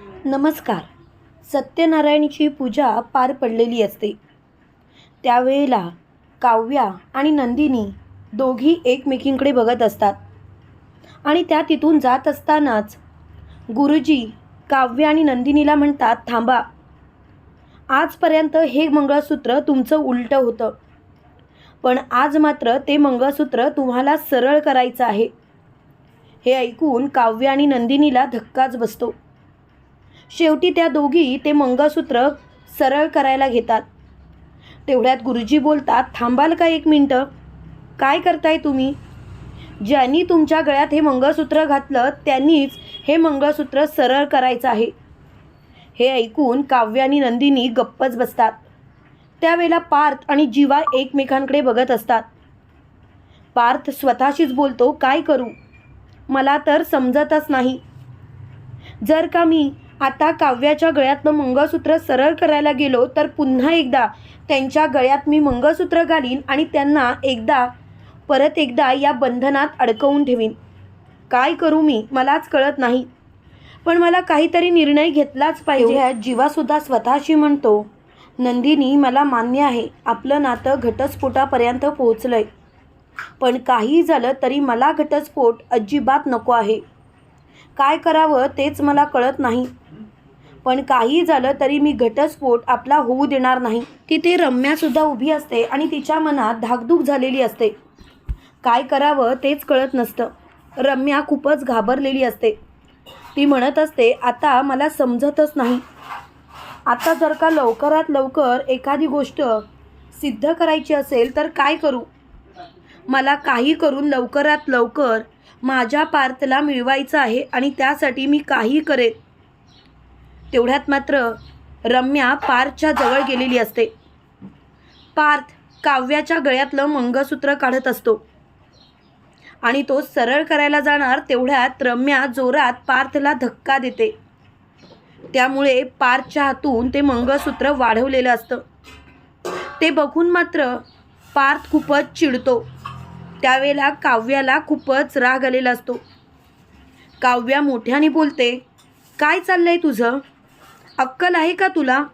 नमस्कार. सत्यनारायणची पूजा पार पडलेली असते. त्यावेळेला काव्या आणि नंदिनी दोघी एकमेकींकडे बघत असतात. आणि त्या तिथून जात असतानाच गुरुजी काव्य आणि नंदिनीला म्हणतात थांबा. आजपर्यंत हे मंगळसूत्र तुमचं उलटं होतं. पण आज मात्र ते मंगळसूत्र तुम्हाला सरळ करायचं आहे. हे ऐकून काव्य आणि नंदिनीला धक्काच बसतो. शेवटी त्या दोघी ते मंगळसूत्र सरळ करायला घेतात. तेवढ्यात गुरुजी बोलतात थांबाल का एक मिनटं? काय करताय तुम्ही? ज्यांनी तुमच्या गळ्यात हे मंगळसूत्र घातलं त्यांनीच हे मंगळसूत्र सरळ करायचं आहे. हे ऐकून काव्य आणि नंदिनी गप्पच बसतात. त्यावेळेला पार्थ आणि जीवा एकमेकांकडे बघत असतात. पार्थ स्वतःशीच बोलतो काय करू? मला तर समजतच नाही. जर का मी आता काव्याच्या गळ्यातलं मंगळसूत्र सरळ करायला गेलो तर पुन्हा एकदा त्यांच्या गळ्यात मी मंगळसूत्र घालीन आणि त्यांना एकदा परत एकदा या बंधनात अडकवून ठेवीन. काय करू मी? मलाच कळत नाही. पण मला काहीतरी निर्णय घेतलाच पाहिजे. जीवासुद्धा स्वतःशी म्हणतो नंदिनी मला मान्य आहे आपलं नातं घटस्फोटापर्यंत पोहोचलंय. पण काही झालं तरी मला घटस्फोट अजिबात नको आहे. काय करावं तेच मला कळत नाही. पण काही झालं तरी मी घटस्फोट आपला होऊ देणार नाही. तिथे रम्यासुद्धा उभी असते आणि तिच्या मनात धाकधूक झालेली असते. काय करावं तेच कळत नसतं. रम्या खूपच घाबरलेली असते. ती म्हणत असते आता मला समजतच नाही. आता जर का लवकरात लवकर एखादी गोष्ट सिद्ध करायची असेल तर काय करू? मला काही करून लवकरात लवकर माझ्या पार्थला मिळवायचं आहे आणि त्यासाठी मी काही करेन. तेवढ्यात मात्र रम्या पार्थच्या जवळ गेलेली असते. पार्थ काव्याच्या गळ्यातलं मंगळसूत्र काढत असतो. आणि तो सरळ करायला जाणार तेवढ्यात रम्या जोरात पार्थला धक्का देते. त्यामुळे पार्थच्या हातून ते मंगळसूत्र वाढवलेलं असतं. ते बघून मात्र पार्थ खूपच चिडतो. त्यावेळेला काव्याला खूपच राग आलेला असतो. काव्या मोठ्याने बोलते काय चाललं आहे तुझं? अक्कल आहे का तुला?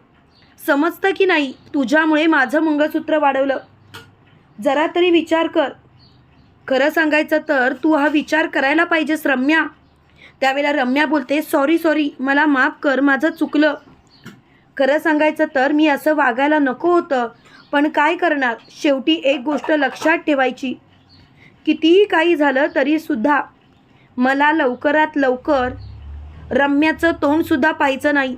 समजतं की नाही? तुझ्यामुळे माझं मंगळसूत्र वाढवलं. जरा तरी विचार कर. खरं सांगायचं तर तू हा विचार करायला पाहिजेस रम्या. त्यावेळेला रम्या बोलते सॉरी सॉरी मला माफ कर माझं चुकलं. खरं सांगायचं तर मी असं वागायला नको होतं. पण काय करणार? शेवटी एक गोष्ट लक्षात ठेवायची. कितीही काही झालं तरीसुद्धा मला लवकरात लवकर रम्याचं तोंडसुद्धा पाहायचं नाही.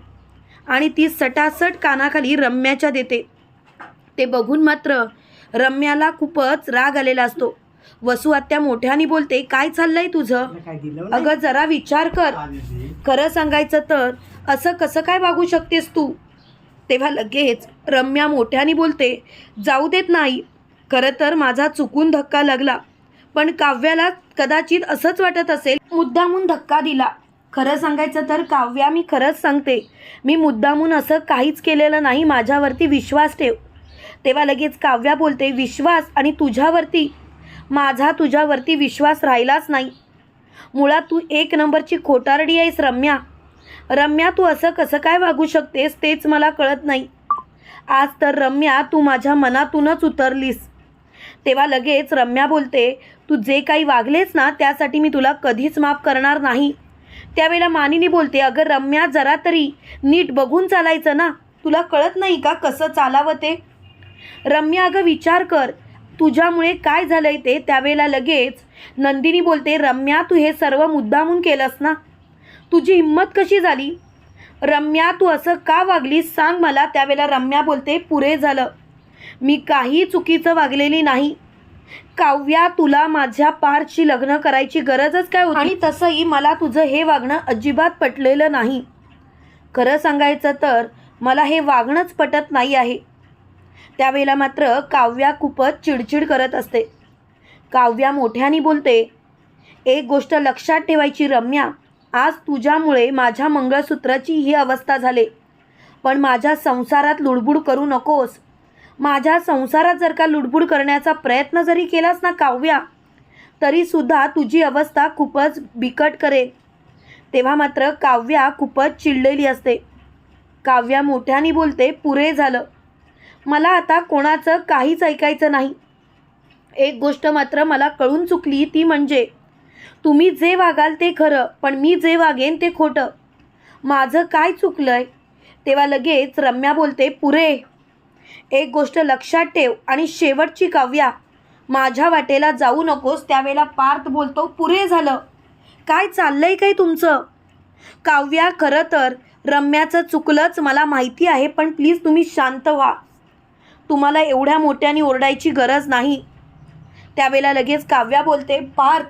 आणि ती सटासट कानाखाली रम्याच्या देते. ते बघून मात्र रम्याला खूपच राग आलेला असतो. वसू आत्या मोठ्याने बोलते काय चाललंय तुझं? अगं जरा विचार कर. खरं सांगायचं तर असं कसं काय वागू शकतेस तू? तेव्हा लगेच रम्या मोठ्याने बोलते जाऊ देत नाही. खरं तर माझा चुकून धक्का लागला. पण काव्याला कदाचित असंच वाटत असेल मुद्दामून धक्का दिला. खरं सांगायचं तर काव्या मी खरंच सांगते. मी मुद्दामून असं काहीच केलेलं नाही माझ्यावरती विश्वास ठेव. तेव्हा लगेच काव्या बोलते विश्वास आणि तुझ्यावरती माझा तुझ्यावरती विश्वास राहिलाच नाही. मुळात तू एक नंबरची खोटारडी आहेस रम्या. रम्या तू असं कसं काय वागू शकतेस तेच मला कळत नाही. आज तर रम्या तू माझ्या मनातूनच उतरलीस. तेव्हा लगेच रम्या बोलते तू जे काही वागलेस ना त्यासाठी मी तुला कधीच माफ करणार नाही. त्यावेळेला मानिनी बोलते अगं रम्या जरा तरी नीट बघून चालायचं ना. तुला कळत नाही का कसं चालावं ते? रम्या अगं विचार कर. तुझ्यामुळे काय झालंय ते? त्यावेळेला लगेच नंदिनी बोलते रम्या तू हे सर्व मुद्दामून केलंस ना. तुझी हिंमत कशी झाली? रम्या तू असं का वागलीस सांग मला. त्यावेळेला रम्या बोलते पुरे झालं. मी काही चुकीचं वागलेली नाही. काव्या तुला माझ्या पारशी लग्न करायची गरजच काय होती? आणि तसंही मला तुझं हे वागणं अजिबात पटलेलं नाही. खरं सांगायचं तर मला हे वागणंच पटत नाही आहे. त्यावेळेला मात्र काव्या खूपच चिडचिड करत असते. काव्या मोठ्याने बोलते एक गोष्ट लक्षात ठेवायची रम्या आज तुझ्यामुळे माझ्या मंगळसूत्राची ही अवस्था झाले. पण माझ्या संसारात लुडबुड करू नकोस. माझ्या संसारात जर का लुडबुड करण्याचा प्रयत्न जरी केलास ना काव्या तरीसुद्धा तुझी अवस्था खूपच बिकट करेल. तेव्हा मात्र काव्या खूपच चिडलेली असते. काव्या मोठ्याने बोलते पुरे झालं. मला आता कोणाचं काहीच ऐकायचं नाही. एक गोष्ट मात्र मला कळून चुकली ती म्हणजे तुम्ही जे वागाल ते खरं पण मी जे वागेन ते खोटं. माझं काय चुकलं आहे तेव्हा लगेच रम्या बोलते पुरे एक गोष्ट लक्षात ठेव आणि शेवटची काव्या. माझ्या वाटेला जाऊ नकोस त्यावेळेला पार्थ बोलतो पुरे झालं. काय चाललंय काय तुमचं? काव्या खरं तर रम्याचं चुकलंच मला माहिती आहे पण प्लीज तुम्ही शांत व्हा. तुम्हाला एवढ्या मोठ्याने ओरडायची गरज नाही. त्यावेळेला लगेच काव्या बोलते पार्थ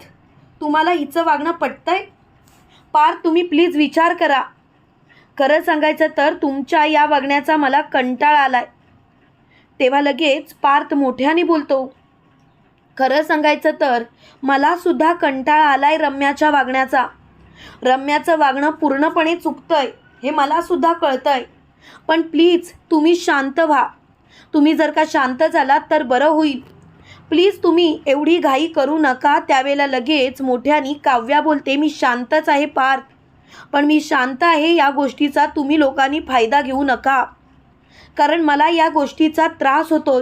तुम्हाला हिचं वागणं पटतंय? पार्थ तुम्ही प्लीज विचार करा. खरं सांगायचं तर तुमच्या या वागण्याचा मला कंटाळा आलाय. तेव्हा लगेच पार्थ मोठ्याने बोलतो खरं सांगायचं तर मला सुद्धा कंटाळा आलाय रम्याच्या वागण्याचा. रम्याचं वागणं पूर्णपणे चुकतंय हे मलासुद्धा कळतंय. पण प्लीज तुम्ही शांत व्हा. तुम्ही जर का शांत झालात तर बरं होईल. प्लीज तुम्ही एवढी घाई करू नका. त्यावेळेला लगेच मोठ्यानी काव्या बोलते मी शांतच आहे पार्थ पण मी शांत आहे या गोष्टीचा तुम्ही लोकांनी फायदा घेऊ नका. कारण मला या गोष्टीचा त्रास होतो.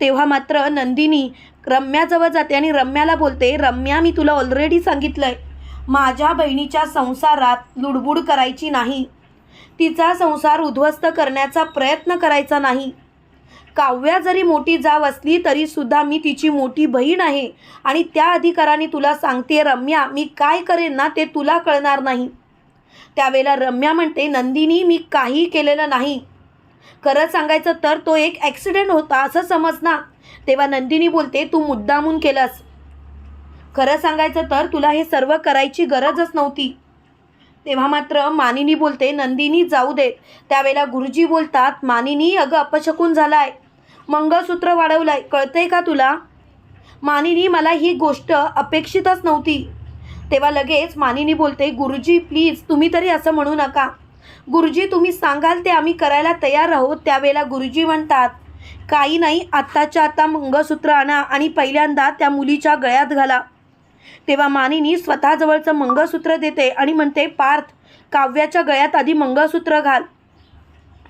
तेव्हा मात्र नंदिनी रम्याजवळ जाते आणि रम्याला बोलते रम्या मी तुला ऑलरेडी सांगितलं आहे माझ्या बहिणीच्या संसारात लुडबुड करायची नाही. तिचा संसार उद्ध्वस्त करण्याचा प्रयत्न करायचा नाही. काव्या जरी मोठी जाव असली तरी सुद्धा मी तिची मोठी बहीण आहे आणि त्या अधिकाराने तुला सांगते रम्या मी काय करेन ना ते तुला कळणार नाही. त्यावेळेला रम्या म्हणते नंदिनी मी काही केलेलं नाही. खरं सांगायचं तर तो एक ॲक्सिडेंट होता असं समज ना तेव्हा नंदिनी बोलते तू मुद्दामून केलंस. खरं सांगायचं तर तुला हे सर्व करायची गरजच नव्हती. तेव्हा मात्र मानिनी बोलते नंदिनी जाऊ दे. त्यावेळेला गुरुजी बोलतात मानिनी अगं अपशकून झाला आहे मंगळसूत्र वाढवलाय. कळतंय का तुला? मानिनी मला ही गोष्ट अपेक्षितच नव्हती. तेव्हा लगेच मानिनी बोलते गुरुजी प्लीज तुम्ही तरी असं म्हणू नका. गुरुजी तुम्ही सांगाल ते आम्ही करायला तयार आहोत त्यावेळेला गुरुजी म्हणतात काही नाही आत्ताच्या आता मंगळसूत्र आणा आणि पहिल्यांदा त्या मुलीच्या गळ्यात घाला. तेव्हा मानिनी स्वतःजवळचं मंगळसूत्र देते आणि म्हणते पार्थ काव्याच्या गळ्यात आधी मंगळसूत्र घाल.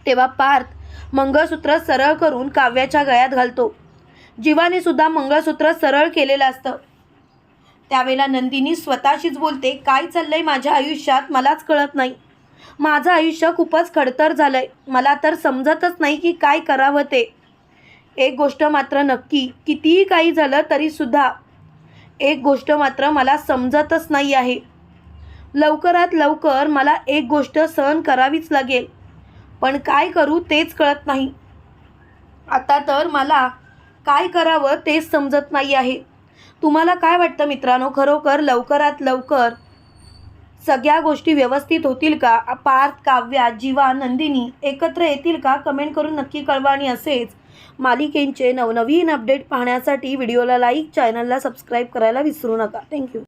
तेव्हा पार्थ मंगळसूत्र सरळ करून काव्याच्या गळ्यात घालतो. जीवाने सुद्धा मंगळसूत्र सरळ केलेलं असतं. त्यावेळेला नंदिनी स्वतःशीच बोलते काय चाललंय माझ्या आयुष्यात? मलाच कळत नाही. माझं आयुष्य खूपच खडतर झालंय. मला तर समजतच नाही की काय करावं ते. एक गोष्ट मात्र नक्की कितीही काही झालं तरीसुद्धा एक गोष्ट मात्र मला समजतच नाही आहे. लवकरात लवकर मला एक गोष्ट सहन करावीच लागेल. पण काय करू तेच कळत नाही. आता तर मला काय करावं तेच समजत नाही आहे. तुम्हाला काय वाटतं मित्रांनो? खरोखर लवकरात लवकर सगळ्या गोष्टी व्यवस्थित होतील का? पार्थ काव्या जीवा नंदिनी एकत्र येतील का? कमेंट करून नक्की कळवा आणि असेच मालिकेंचे नवनवीन अपडेट पाहण्यासाठी व्हिडिओला लाईक चॅनलला सबस्क्राईब करायला विसरू नका. थँक्यू.